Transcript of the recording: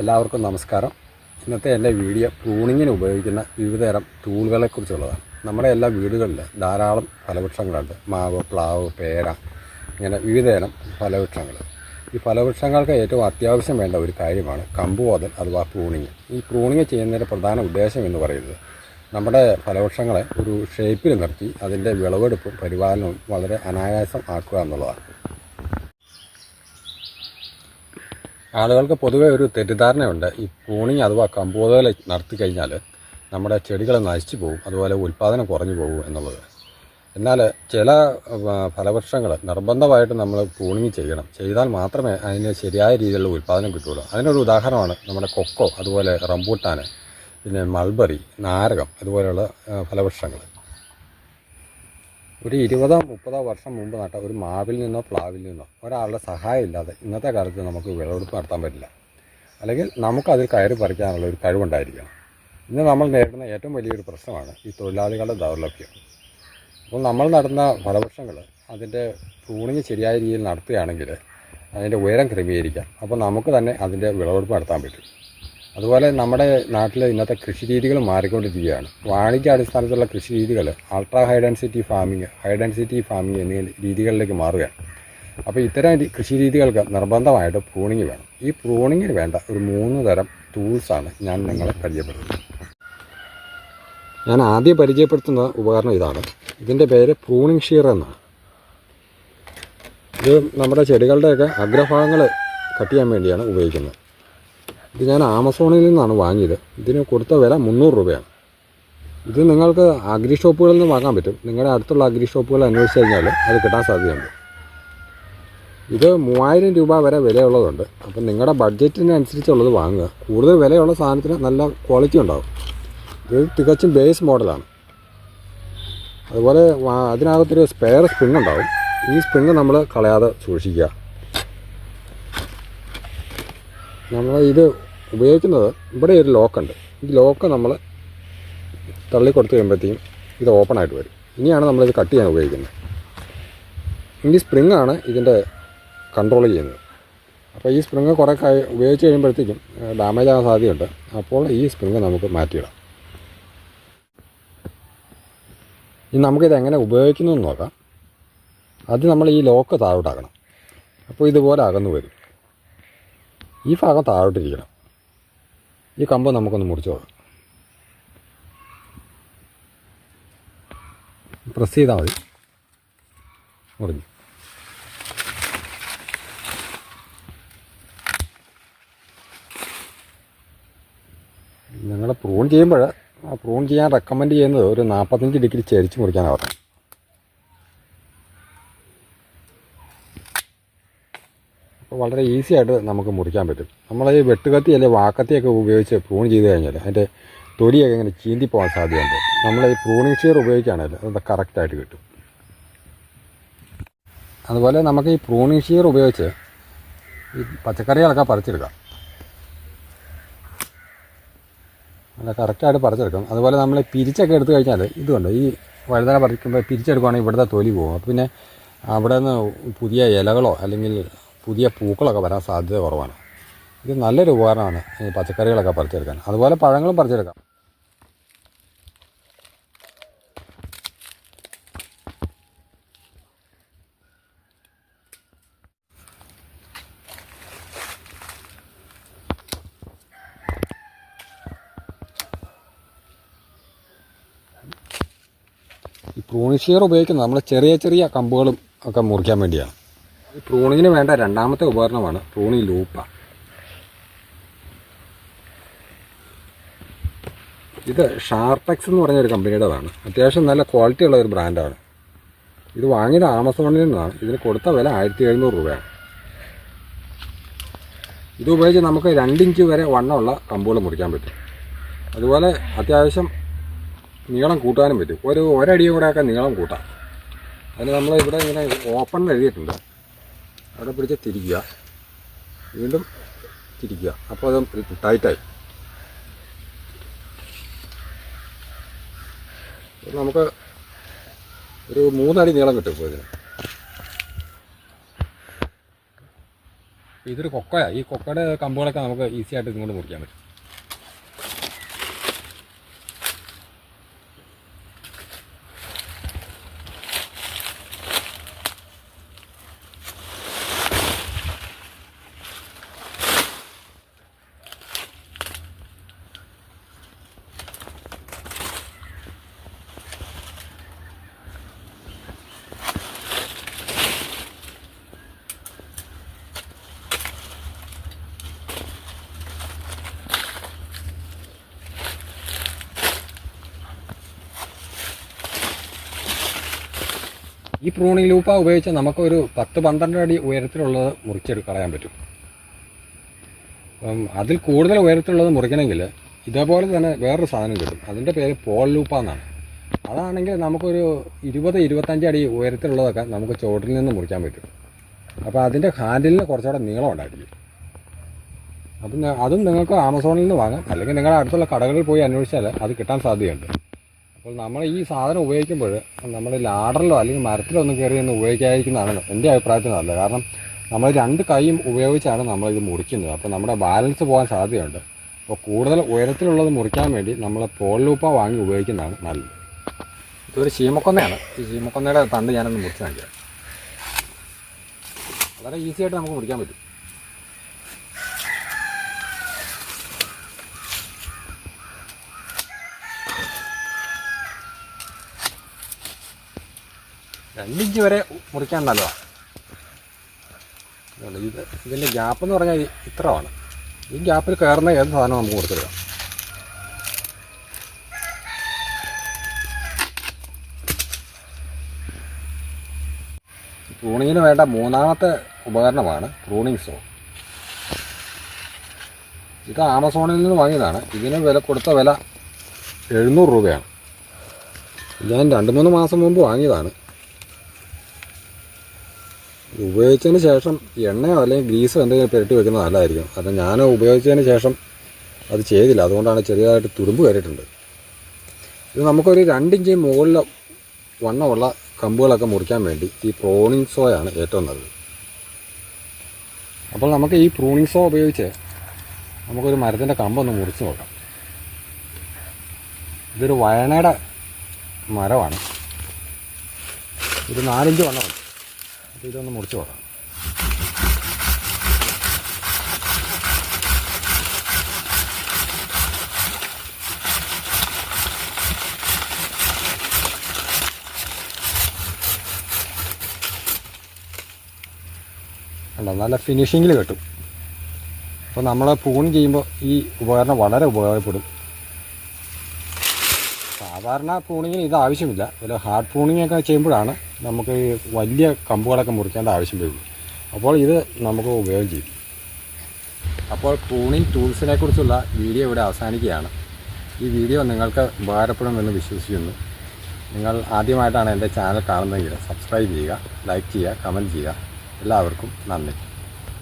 എല്ലാവർക്കും നമസ്കാരം. ഇന്നത്തെ എന്റെ വീഡിയോ പ്രൂണിങ്ങിന് ഉപയോഗിക്കുന്ന വിവിധതരം ടൂളുകളെക്കുറിച്ചുള്ളതാണ്. നമ്മുടെ എല്ലാ വീടുകളിൽ ധാരാളം ഫലവൃക്ഷങ്ങളുണ്ട്. മാവ് പ്ലാവ് പേര ഇങ്ങനെ വിവിധതരം ഫലവൃക്ഷങ്ങൾ. ഈ ഫലവൃക്ഷങ്ങൾക്ക് ഏറ്റവും അത്യാവശ്യം വേണ്ട ഒരു കാര്യമാണ് കമ്പുവോതൽ അഥവാ പ്രൂണിങ്. ഈ പ്രൂണിങ് ചെയ്യുന്നതിന്റെ പ്രധാന ഉദ്ദേശം എന്ന് പറയുന്നത് നമ്മുടെ ഫലവൃക്ഷങ്ങളെ ഒരു ഷേപ്പിൽ നിർത്തി അതിന്റെ വിളവെടുപ്പും പരിപാലനവും വളരെ അനായാസം ആക്കുക എന്നുള്ളതാണ്. ആളുകൾക്ക് പൊതുവേ ഒരു തെറ്റിദ്ധാരണയുണ്ട്. ഈ പൂണിങ് അഥവാ കമ്പോതകൾ നടത്തി കഴിഞ്ഞാൽ നമ്മുടെ ചെടികൾ നശിച്ചു പോകും. അതുപോലെ ഉൽപ്പാദനം കുറഞ്ഞു പോകും എന്നുള്ളത്. എന്നാൽ ചില ഫലവൃക്ഷങ്ങൾ നിർബന്ധമായിട്ട് നമ്മൾ പൂണിങ് ചെയ്യണം. ചെയ്താൽ മാത്രമേ അതിന് ശരിയായ രീതിയിലുള്ള ഉൽപ്പാദനം കിട്ടുകയുള്ളൂ. അതിനൊരു ഉദാഹരണമാണ് നമ്മുടെ കൊക്കോ അതുപോലെ റംബൂട്ടാൻ പിന്നെ മൾബറി നാരകം അതുപോലെയുള്ള ഫലവൃക്ഷങ്ങൾ ഒരു ഇരുപതോ മുപ്പതോ വർഷം മുമ്പ് നട്ട ഒരു മാവിൽ നിന്നോ പ്ലാവിൽ നിന്നോ ഒരാളുടെ സഹായം ഇല്ലാതെ ഇന്നത്തെ കാലത്ത് നമുക്ക് വിളവെടുപ്പ് നടത്താൻ പറ്റില്ല. അല്ലെങ്കിൽ നമുക്കതിൽ കയറി പറിക്കാനുള്ള ഒരു കഴിവുണ്ടായിരിക്കണം. ഇന്ന് നമ്മൾ നേരിടുന്ന ഏറ്റവും വലിയൊരു പ്രശ്നമാണ് ഈ തൊഴിലാളികളുടെ ദൗർലഭ്യം. അപ്പോൾ നമ്മൾ നടന്ന ഫലവൃക്ഷങ്ങൾ അതിന്റെ പ്രൂണിങ് ശരിയായ രീതിയിൽ നടത്തുകയാണെങ്കിൽ അതിന്റെ ഉയരം ക്രമീകരിക്കാം. അപ്പോൾ നമുക്ക് തന്നെ അതിന്റെ വിളവെടുപ്പ് നടത്താൻ പറ്റും. അതുപോലെ നമ്മുടെ നാട്ടിൽ ഇന്നത്തെ കൃഷി രീതികൾ മാറിക്കൊണ്ടിരിക്കുകയാണ്. വാണിജ്യ അടിസ്ഥാനത്തിലുള്ള കൃഷി രീതികൾ ultra high density farming high density farming എന്നീ രീതികളിലേക്ക് മാറുകയാണ്. അപ്പോൾ ഇത്തരം കൃഷി രീതികൾക്ക് നിർബന്ധമായിട്ട് പ്രൂണിങ് വേണം. ഈ പ്രൂണിങ്ങിന് വേണ്ട ഒരു മൂന്ന് തരം ടൂൾസാണ് ഞാൻ നിങ്ങളെ പരിചയപ്പെടുത്തുന്നത്. ഞാൻ ആദ്യം പരിചയപ്പെടുത്തുന്ന ഉപകരണം ഇതാണ്. ഇതിന്റെ പേര് പ്രൂണിങ് ഷീർ എന്നാണ്. ഇത് നമ്മുടെ ചെടികളുടെയൊക്കെ അഗ്രഭാഗങ്ങൾ കട്ട് ചെയ്യാൻ വേണ്ടിയാണ് ഉപയോഗിക്കുന്നത്. ഇത് ഞാൻ ആമസോണിൽ നിന്നാണ് വാങ്ങിയത്. ഇതിന് കൊടുത്ത വില മുന്നൂറ് രൂപയാണ്. ഇത് നിങ്ങൾക്ക് അഗ്രി ഷോപ്പുകളിൽ നിന്ന് വാങ്ങാൻ പറ്റും. നിങ്ങളുടെ അടുത്തുള്ള അഗ്രി ഷോപ്പുകൾ അന്വേഷിച്ച് കഴിഞ്ഞാൽ അത് കിട്ടാൻ സാധ്യതയുണ്ട്. ഇത് മൂവായിരം രൂപ വരെ വിലയുള്ളതുണ്ട്. അപ്പം നിങ്ങളുടെ ബഡ്ജറ്റിനനുസരിച്ചുള്ളത് വാങ്ങുക. കൂടുതൽ വിലയുള്ള സാധനത്തിന് നല്ല ക്വാളിറ്റി ഉണ്ടാകും ഇത് തികച്ചും ബേസ് മോഡലാണ് അതുപോലെ അതിനകത്തൊരു സ്പെയർ സ്പ്രിങ് ഉണ്ടാവും. ഈ സ്പ്രിങ് നമ്മൾ കളയാതെ സൂക്ഷിക്കുക. നമ്മൾ ഇത് ഉപയോഗിക്കുന്നത് ഇവിടെ ഒരു ലോക്കുണ്ട് ഈ ലോക്ക് നമ്മൾ തള്ളി കൊടുത്തു കഴിയുമ്പോഴത്തേക്കും ഇത് ഓപ്പൺ ആയിട്ട് വരും. ഇനിയാണ് നമ്മളിത് കട്ട് ചെയ്യാൻ ഉപയോഗിക്കുന്നത്. ഈ സ്പ്രിങ് ആണ് ഇതിന്റെ കൺട്രോൾ ചെയ്യുന്നത്. അപ്പോൾ ഈ സ്പ്രിങ് കുറേ കഴി ഉപയോഗിച്ച് കഴിയുമ്പോഴത്തേക്കും ഡാമേജ് ആകാൻ സാധ്യതയുണ്ട്. അപ്പോൾ ഈ സ്പ്രിങ് നമുക്ക് മാറ്റിയിടാം. ഇനി നമുക്കിത് എങ്ങനെ ഉപയോഗിക്കുന്നു എന്ന് നോക്കാം. അത് നമ്മൾ ഈ ലോക്ക് താഴോട്ടാക്കണം. അപ്പോൾ ഇതുപോലെ അകന്നു വരും. ഈ ഭാഗം താഴോട്ടിരിക്കണം. ഈ കമ്പ് നമുക്കൊന്ന് മുറിച്ചോളാം പ്രസ് ചെയ്താൽ മതി. മുറിഞ്ഞു. ഞങ്ങൾ പ്രൂൺ ചെയ്യുമ്പോൾ ആ പ്രൂൺ ചെയ്യാൻ റെക്കമെൻഡ് ചെയ്യുന്നത് ഒരു നാൽപ്പത്തഞ്ച് ഡിഗ്രി ചരിച്ച് മുറിക്കാനാണ് അപ്പോൾ വളരെ ഈസി ആയിട്ട് നമുക്ക് മുറിക്കാൻ പറ്റും. നമ്മൾ ഈ വെട്ടുകത്തി അല്ലെങ്കിൽ വാക്കത്തിയൊക്കെ ഉപയോഗിച്ച് പ്രൂൺ ചെയ്ത് കഴിഞ്ഞാൽ അതിന്റെ തൊലിയൊക്കെ ഇങ്ങനെ ചീന്തി പോകാൻ സാധ്യതയുണ്ട്. നമ്മൾ ഈ പ്രൂണിങ് ചെയർ ഉപയോഗിക്കുകയാണെങ്കിൽ അത് കറക്റ്റായിട്ട് കിട്ടും. അതുപോലെ നമുക്ക് ഈ പ്രൂണിങ് ഷീർ ഉപയോഗിച്ച് ഈ പച്ചക്കറികളൊക്കെ പറിച്ചെടുക്കാം. നല്ല കറക്റ്റായിട്ട് പറിച്ചെടുക്കാം. അതുപോലെ നമ്മൾ പിരിച്ചൊക്കെ എടുത്തു കഴിഞ്ഞാൽ ഇതുണ്ട് ഈ വഴുതന പറിക്കുമ്പോൾ പിരിച്ചെടുക്കുകയാണെങ്കിൽ ഇവിടുത്തെ തൊലി പോകും. അപ്പോൾ പിന്നെ അവിടെ നിന്ന് പുതിയ ഇലകളോ അല്ലെങ്കിൽ പുതിയ പൂക്കളൊക്കെ വരാൻ സാധ്യത കുറവാണ്. ഇത് നല്ലൊരു ഉപകരണമാണ് ഈ പച്ചക്കറികളൊക്കെ പറിച്ചെടുക്കാൻ. അതുപോലെ പഴങ്ങളും പറിച്ചെടുക്കാം. ഈ പ്രൂണിഷിയർ ഉപയോഗിക്കുന്നത് നമ്മൾ ചെറിയ ചെറിയ കമ്പുകളും ഒക്കെ മുറിക്കാൻ വേണ്ടിയാണ്. പ്രൂണിങ്ങിന് വേണ്ട രണ്ടാമത്തെ ഉപകരണമാണ് പ്രൂണി ലൂപ്പ. ഇത് ഷാർപെക്സ് എന്ന് പറഞ്ഞൊരു കമ്പനിയുടേതാണ്. അത്യാവശ്യം നല്ല ക്വാളിറ്റി ഉള്ള ഒരു ബ്രാൻഡാണ്. ഇത് വാങ്ങിയത് ആമസോണിൽ നിന്നാണ്. ഇതിന് കൊടുത്ത വില ആയിരത്തി എഴുന്നൂറ് രൂപയാണ്. ഇത് ഉപയോഗിച്ച് നമുക്ക് രണ്ടിഞ്ച് വരെ വണ്ണമുള്ള കമ്പുകൾ മുറിക്കാൻ പറ്റും. അതുപോലെ അത്യാവശ്യം നീളം കൂട്ടാനും പറ്റും. ഒരു ഒരടിയും കൂടെയൊക്കെ നീളം കൂട്ടാം. അതിന് നമ്മൾ ഇവിടെ ഇങ്ങനെ ഓപ്പൺ എഴുതിയിട്ടുണ്ട്. അവിടെ പിടിച്ച് തിരിക്കുക. വീണ്ടും തിരിക്കുക. അപ്പോൾ അത് ടൈറ്റായി നമുക്ക് ഒരു മൂന്നടി നീളം കിട്ടും ഇപ്പോൾ ഇതിന്. ഇതൊരു കൊക്കയാണ് ഈ കൊക്കയുടെ കമ്പുകളൊക്കെ നമുക്ക് ഈസി ആയിട്ട് ഇതുകൊണ്ട് മുറിക്കാൻ പറ്റും. ഈ പ്രൂണിംഗ് ലൂപ്പ ഉപയോഗിച്ച് നമുക്കൊരു പത്ത് പന്ത്രണ്ട് അടി ഉയരത്തിലുള്ളത് മുറിച്ചെടുത്ത് കളയാൻ പറ്റും. അപ്പം അതിൽ കൂടുതൽ ഉയരത്തിലുള്ളത് മുറിക്കണമെങ്കിൽ ഇതേപോലെ തന്നെ വേറൊരു സാധനം കിട്ടും. അതിന്റെ പേര് പോൾ ലൂപ്പ എന്നാണ്. അതാണെങ്കിൽ നമുക്കൊരു ഇരുപത് ഇരുപത്തഞ്ച് അടി ഉയരത്തിലുള്ളതൊക്കെ നമുക്ക് ചുവട്ടിൽ നിന്ന് മുറിക്കാൻ പറ്റും. അപ്പോൾ അതിന്റെ ഹാൻഡിലിന് കുറച്ചുകൂടെ നീളം ഉണ്ടായിരിക്കും. അപ്പം അതും നിങ്ങൾക്ക് ആമസോണിൽ നിന്ന് വാങ്ങാം. അല്ലെങ്കിൽ നിങ്ങളുടെ അടുത്തുള്ള കടകളിൽ പോയി അന്വേഷിച്ചാൽ അത് കിട്ടാൻ സാധ്യതയുണ്ട്. അപ്പോൾ നമ്മൾ ഈ സാധനം ഉപയോഗിക്കുമ്പോൾ നമ്മൾ ലാഡറിലോ അല്ലെങ്കിൽ മരത്തിലോ ഒന്നും കയറി ഒന്ന് ഉപയോഗിക്കാതിരിക്കുന്നതാണ് എന്റെ അഭിപ്രായത്തിൽ നല്ലത്. കാരണം നമ്മൾ രണ്ട് കൈയും ഉപയോഗിച്ചാണ് നമ്മളിത് മുറിക്കുന്നത്. അപ്പോൾ നമ്മുടെ ബാലൻസ് പോകാൻ സാധ്യതയുണ്ട്. അപ്പോൾ കൂടുതൽ ഉയരത്തിലുള്ളത് മുറിക്കാൻ വേണ്ടി നമ്മൾ പോളിലൂപ്പ വാങ്ങി ഉപയോഗിക്കുന്നതാണ് നല്ലത്. ഇതൊരു ചീമക്കൊന്നയാണ്. ഈ ചീമക്കൊന്നയുടെ തണ്ട് ഞാനൊന്ന് മുറിച്ച് കാണിക്കാം. വളരെ ഈസിയായിട്ട് നമുക്ക് മുറിക്കാൻ പറ്റും. രണ്ടിഞ്ച് വരെ മുറിക്കാൻ നല്ലതാണ്. ഇത്. ഇതിന്റെ ഗ്യാപ്പ് എന്ന് പറഞ്ഞാൽ ഇത്രമാണ് ഈ ഗ്യാപ്പിൽ കയറുന്ന ഏത് സാധനവും നമുക്ക് കൊടുത്തിടുക പ്രൂണിങ്ങിന് വേണ്ട മൂന്നാമത്തെ ഉപകരണമാണ് പ്രൂണിങ് സോ ഇത് ആമസോണിൽ നിന്ന് വാങ്ങിയതാണ്. ഇതിന് വില കൊടുത്ത വില എഴുന്നൂറ് രൂപയാണ്. ഞാൻ രണ്ട് മൂന്ന് മാസം മുമ്പ് വാങ്ങിയതാണ്. ഉപയോഗിച്ചതിന് ശേഷം എണ്ണയോ അല്ലെങ്കിൽ ഗ്രീസോ എന്തെങ്കിലും പുരട്ടി വെക്കുന്നത് നല്ലതായിരിക്കും. അത് ഞാൻ ഉപയോഗിച്ചതിന് ശേഷം അത് ചെയ്തില്ല. അതുകൊണ്ടാണ് ചെറിയതായിട്ട് തുരുമ്പ് കയറിയിട്ടുണ്ട്. ഇത് നമുക്കൊരു രണ്ടിഞ്ച് മുകളിൽ വണ്ണമുള്ള കമ്പുകളൊക്കെ മുറിക്കാൻ വേണ്ടി ഈ പ്രോണിങ് സോയാണ് ഏറ്റവും നല്ലത്. അപ്പോൾ നമുക്ക് ഈ പ്രൂണിങ് സോ ഉപയോഗിച്ച് നമുക്കൊരു മരത്തിന്റെ കമ്പൊന്ന് മുറിച്ച് നോക്കാം. ഇതൊരു വയണയുടെ മരമാണ്. ഇത് നാലിഞ്ച് വണ്ണമുണ്ട്. ഇതൊന്ന് മുറിച്ച് പോകാം അല്ല നല്ല ഫിനിഷിങ്ങിൽ കിട്ടും. അപ്പോൾ നമ്മൾ പൂൺ ചെയ്യുമ്പോൾ ഈ ഉപകരണം വളരെ ഉപകാരപ്പെടും സാധാരണ പ്രൂണിങ്ങിന് ഇത് ആവശ്യമില്ല. ഒരു ഹാർഡ് പ്രൂണിങ് ഒക്കെ ചെയ്യുമ്പോഴാണ് നമുക്ക് ഈ വലിയ കമ്പുകളൊക്കെ മുറിക്കേണ്ട ആവശ്യം വരുന്നത്. അപ്പോൾ ഇത് നമുക്ക് ഉപയോഗം ചെയ്യും. അപ്പോൾ പ്രൂണിങ് ടൂൾസിനെ കുറിച്ചുള്ള വീഡിയോ ഇവിടെ അവസാനിക്കുകയാണ്. ഈ വീഡിയോ നിങ്ങൾക്ക് ഉപകാരപ്പെടുമെന്ന് വിശ്വസിക്കുന്നു. നിങ്ങൾ ആദ്യമായിട്ടാണ് എന്റെ ചാനൽ കാണുന്നതെങ്കിൽ സബ്സ്ക്രൈബ് ചെയ്യുക ലൈക്ക് ചെയ്യുക കമന്റ് ചെയ്യുക. എല്ലാവർക്കും നന്ദി.